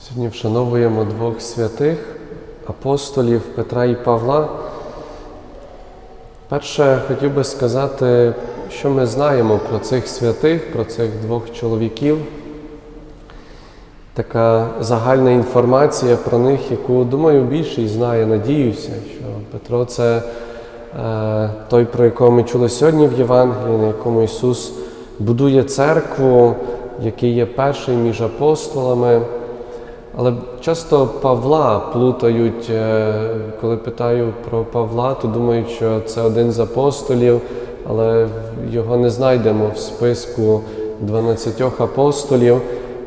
Сьогодні вшановуємо двох святих апостолів Петра і Павла. Перше, хотів би сказати, що ми знаємо про цих святих, про цих двох чоловіків. Така загальна інформація про них, яку, думаю, більшість знає, надіюся, що Петро це е, той, про якого ми чули сьогодні в Євангелії, на якому Ісус будує церкву, який є перший між апостолами. Але часто Павла плутають, е, коли питаю про Павла, то думають, що це один з апостолів, але його не знайдемо в списку 12 апостолів,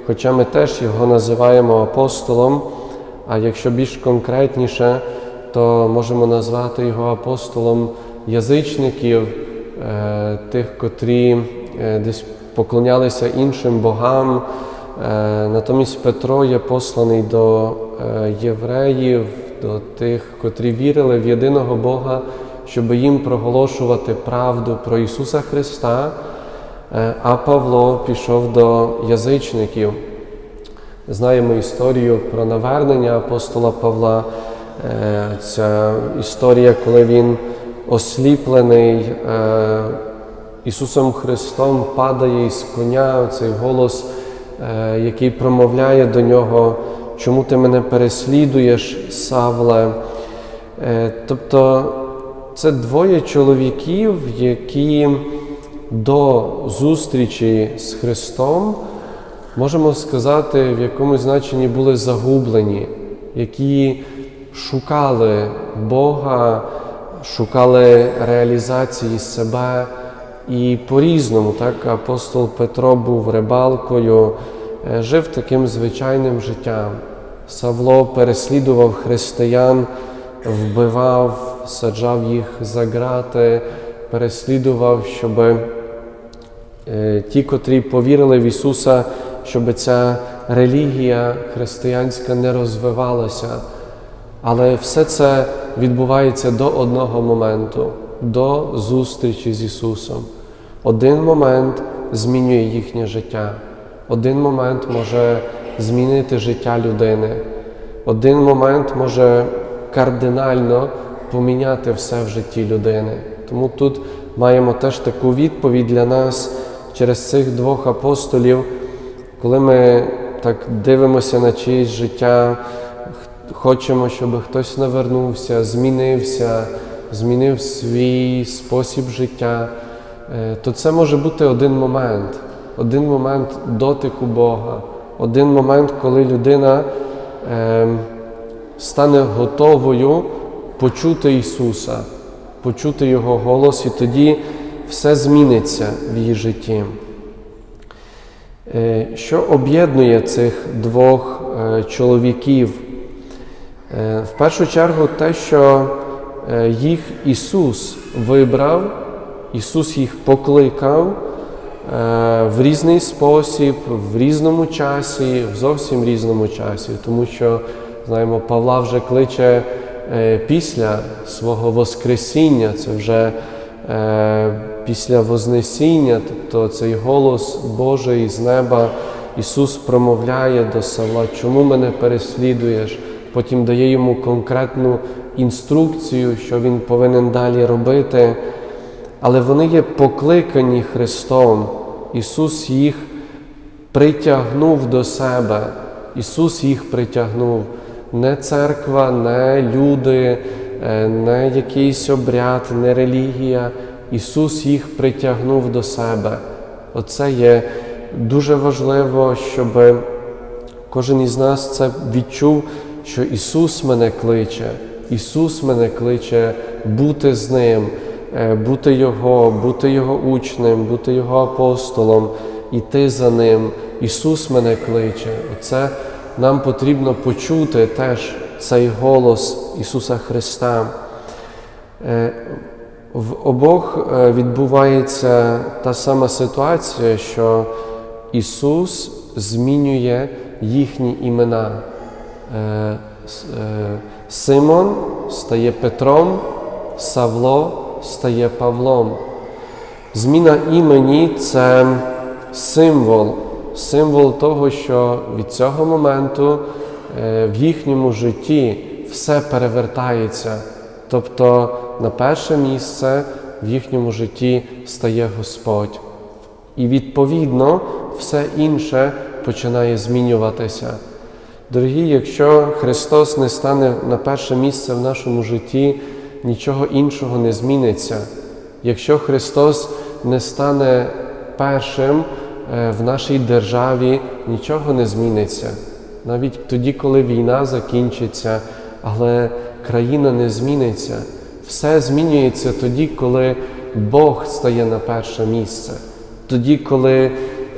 хоча ми теж його називаємо апостолом. А якщо більш конкретніше, то можемо назвати його апостолом язичників, е, тих, котрі е, десь поклонялися іншим богам. Е, Натомість Петро є посланий до е, євреїв, до тих, котрі вірили в єдиного Бога, щоб їм проголошувати правду про Ісуса Христа. Е, А Павло пішов до язичників. Знаємо історію про навернення апостола Павла. Ця історія, коли він осліплений Ісусом Христом, падає із коня, цей голос, який промовляє до нього, чому ти мене переслідуєш, Савле. Е, Тобто це двоє чоловіків, які до зустрічі з Христом можемо сказати, в якомусь значенні були загублені, які шукали Бога, шукали реалізації себе. І по-різному, так, апостол Петро був рибалкою, е, жив таким звичайним життям. Савло переслідував християн, вбивав, саджав їх за грати, переслідував, щоб Е, ті, котрі повірили в Ісуса, щоб ця релігія християнська не розвивалася. Але все це відбувається до одного моменту, до зустрічі з Ісусом. Один момент змінює їхнє життя, один момент може змінити життя людини, один момент може кардинально поміняти все в житті людини. Тому тут маємо теж таку відповідь для нас через цих двох апостолів, коли ми так дивимося на чиєсь життя, хочемо, щоб хтось навернувся, змінився, змінив свій спосіб життя, то це може бути один момент, один момент дотику Бога, один момент, коли людина е, стане готовою почути Ісуса, почути Його голос, і тоді все зміниться в її житті. Е, Що об'єднує цих двох е, чоловіків? Е, В першу чергу те, що е, їх Ісус вибрав, Ісус їх покликав е, в різний спосіб, в різному часі, в зовсім різному часі, тому що знаємо, Павла вже кличе е, після свого Воскресіння, це вже е, після Вознесіння, тобто цей голос Божий з неба Ісус промовляє до Савла, чому мене переслідуєш? Потім дає йому конкретну інструкцію, що він повинен далі робити. Але вони є покликані Христом. Ісус їх притягнув до себе. Ісус їх притягнув. Не церква, не люди, е, не якийсь обряд, не релігія. Ісус їх притягнув до себе. Оце є дуже важливо, щоб кожен із нас це відчув, що Ісус мене кличе, Ісус мене кличе бути з Ним, бути Його, бути Його учнем, бути Його апостолом, іти за Ним. Ісус мене кличе. Оце нам потрібно почути теж цей голос Ісуса Христа. Е, В обох е, відбувається та сама ситуація, що Ісус змінює їхні імена. Е, е, Симон стає Петром, Савло Павлом. Зміна імені це символ символ того, що від цього моменту е, в їхньому житті все перевертається. Тобто на перше місце в їхньому житті стає Господь. І відповідно все інше починає змінюватися. Дорогі, якщо Христос не стане на перше місце в нашому житті, нічого іншого не зміниться. Якщо Христос не стане першим е, в нашій державі, нічого не зміниться. Навіть тоді, коли війна закінчиться, але країна не зміниться. Все змінюється тоді, коли Бог стає на перше місце. Тоді, коли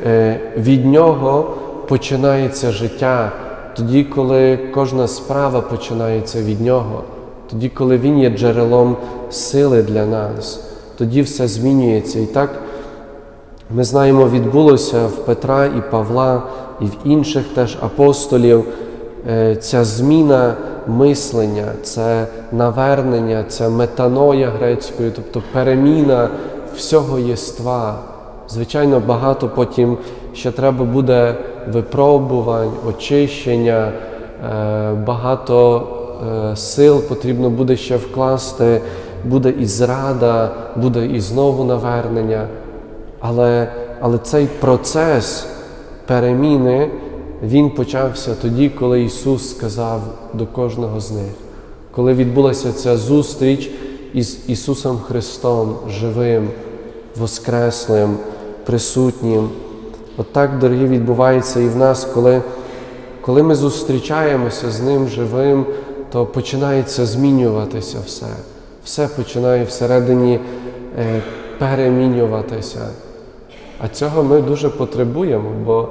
е, від Нього починається життя, тоді, коли кожна справа починається від Нього, тоді, коли Він є джерелом сили для нас, тоді все змінюється. І так ми знаємо, відбулося в Петра і Павла, і в інших теж апостолів е, ця зміна мислення, це навернення, це метаноя грецькою, тобто переміна всього єства. Звичайно, багато потім ще треба буде випробувань, очищення, е, багато сил потрібно буде ще вкласти, буде і зрада, буде і знову навернення. Але, але цей процес переміни він почався тоді, коли Ісус сказав до кожного з них, коли відбулася ця зустріч із Ісусом Христом, живим, воскреслим, присутнім. От так, дорогі, відбувається і в нас, коли, коли ми зустрічаємося з Ним живим, то починається змінюватися все. Все починає всередині е, перемінюватися. А цього ми дуже потребуємо, бо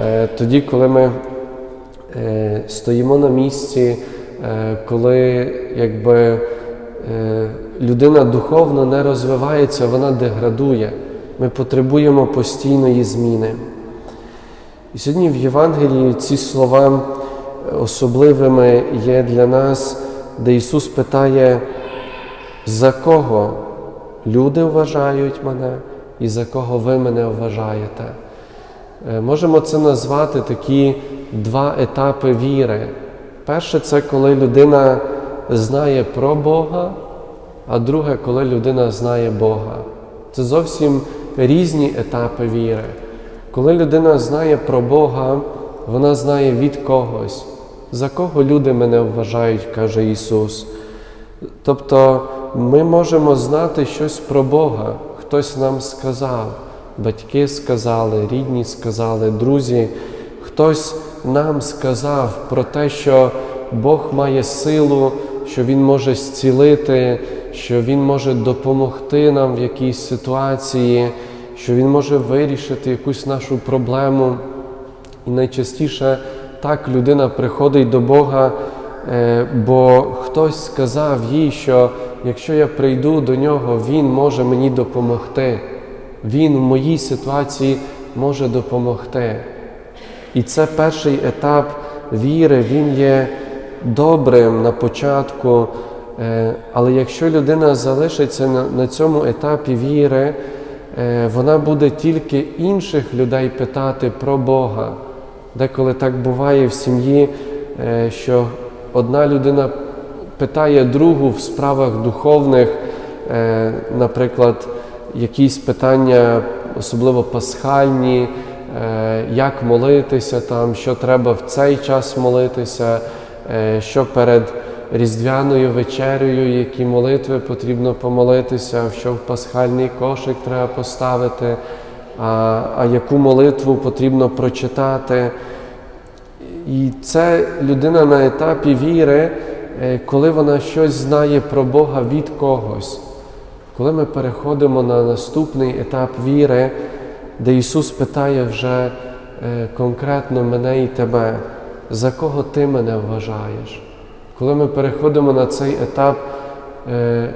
е, тоді, коли ми е, стоїмо на місці, коли якби, людина духовно не розвивається, вона деградує. Ми потребуємо постійної зміни. І сьогодні в Євангелії ці слова особливими є для нас, де Ісус питає, за кого люди вважають мене і за кого ви мене вважаєте. Е, Можемо це назвати такі два етапи віри. Перше, це коли людина знає про Бога, а друге, коли людина знає Бога. Це зовсім різні етапи віри. Коли людина знає про Бога, вона знає від когось, за кого люди мене вважають, каже Ісус. Тобто ми можемо знати щось про Бога, хтось нам сказав, батьки сказали, рідні сказали, друзі, хтось нам сказав про те, що Бог має силу, що Він може зцілити, що Він може допомогти нам в якійсь ситуації, що Він може вирішити якусь нашу проблему. І найчастіше так людина приходить до Бога, е, бо хтось сказав їй, що якщо я прийду до нього, Він може мені допомогти. Він в моїй ситуації може допомогти. І це перший етап віри, він є добрим на початку. Е, Але якщо людина залишиться на, цьому етапі віри, е, вона буде тільки інших людей питати про Бога. Деколи так буває в сім'ї, е, що одна людина питає другу в справах духовних, е, наприклад, якісь питання, особливо пасхальні, е, як молитися, там, що треба в цей час молитися, що перед Різдвяною вечерею, які молитви потрібно помолитися, що в пасхальний кошик треба поставити, а, а яку молитву потрібно прочитати. І це людина на етапі віри, е, коли вона щось знає про Бога від когось. Коли ми переходимо на наступний етап віри, де Ісус питає вже е, конкретно мене і тебе, за кого ти мене вважаєш? Коли ми переходимо на цей етап е,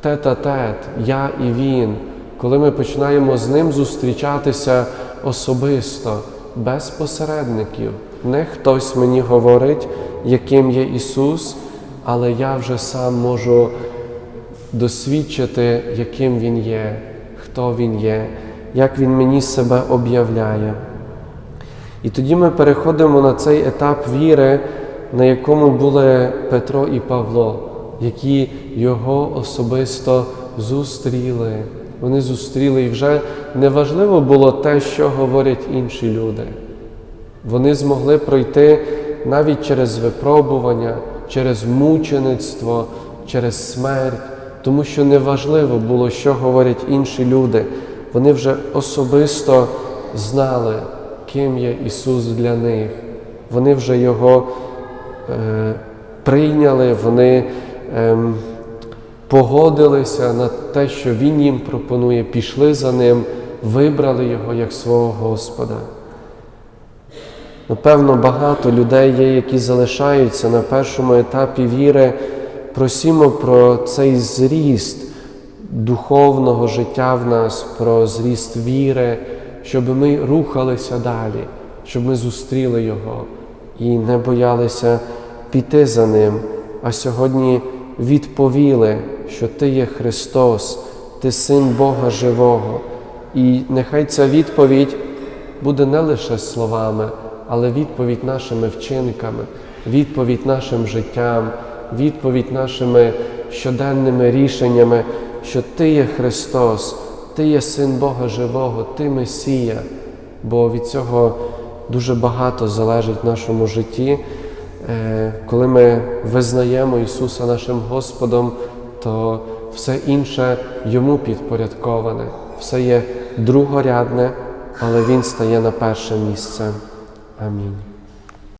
тет-а-тет, я і він, коли ми починаємо з ним зустрічатися особисто, без посередників, не хтось мені говорить, яким є Ісус, але я вже сам можу досвідчити, яким Він є, хто Він є, як Він мені себе об'являє. І тоді ми переходимо на цей етап віри, на якому були Петро і Павло, які його особисто зустріли. Вони зустріли, і вже неважливо було те, що говорять інші люди. Вони змогли пройти навіть через випробування, через мучеництво, через смерть, тому що неважливо було, що говорять інші люди. Вони вже особисто знали, ким є Ісус для них. Вони вже Його е, прийняли, вони ем, погодилися на те, що Він їм пропонує, пішли за Ним, вибрали Його як свого Господа. Напевно, багато людей є, які залишаються на першому етапі віри. Просімо про цей зріст духовного життя в нас, про зріст віри, щоб ми рухалися далі, щоб ми зустріли Його і не боялися піти за Ним, а сьогодні відповіли, що Ти є Христос, Ти Син Бога Живого. І нехай ця відповідь буде не лише словами, але відповідь нашими вчинками, відповідь нашим життям, відповідь нашими щоденними рішеннями, що Ти є Христос, Ти є Син Бога Живого, Ти Месія, бо від цього дуже багато залежить в нашому житті. Е, Коли ми визнаємо Ісуса нашим Господом, то все інше Йому підпорядковане, все є другорядне, але Він стає на перше місце. Амінь.